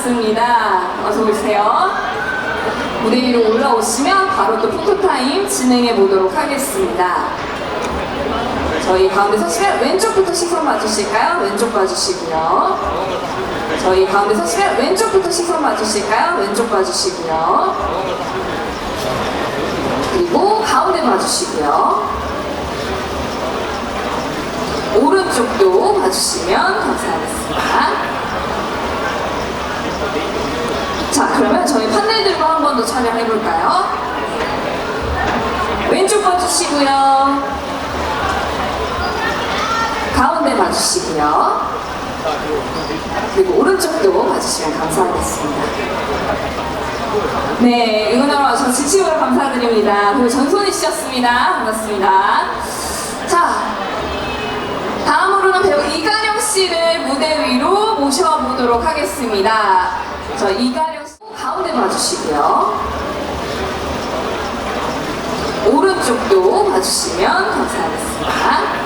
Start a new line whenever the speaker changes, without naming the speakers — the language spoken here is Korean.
반갑습니다. 어서 오세요. 무대 위로 올라오시면 바로 또 포토타임 진행해 보도록 하겠습니다. 저희 가운데 서시면 왼쪽부터 시선 봐주실까요? 왼쪽 봐주시고요. 저희 가운데 서시면 왼쪽부터 시선 봐주실까요? 왼쪽 봐주시고요. 그리고 가운데 봐주시고요. 오른쪽도 봐주시면 감사하겠습니다. 자, 그러면 저희 판넬 들고 한번 더 촬영해 볼까요? 왼쪽 봐주시고요. 가운데 봐주시고요. 그리고 오른쪽도 봐주시면 감사하겠습니다. 네, 응원하러 와주셔서 진심으로 감사드립니다. 그리고 전손이 씨였습니다. 반갑습니다. 자, 다음으로는 배우 이가령 씨를 무대 위로 모셔보도록 하겠습니다. 저 이가령 씨 가운데 봐주시고요. 오른쪽도 봐주시면 감사하겠습니다.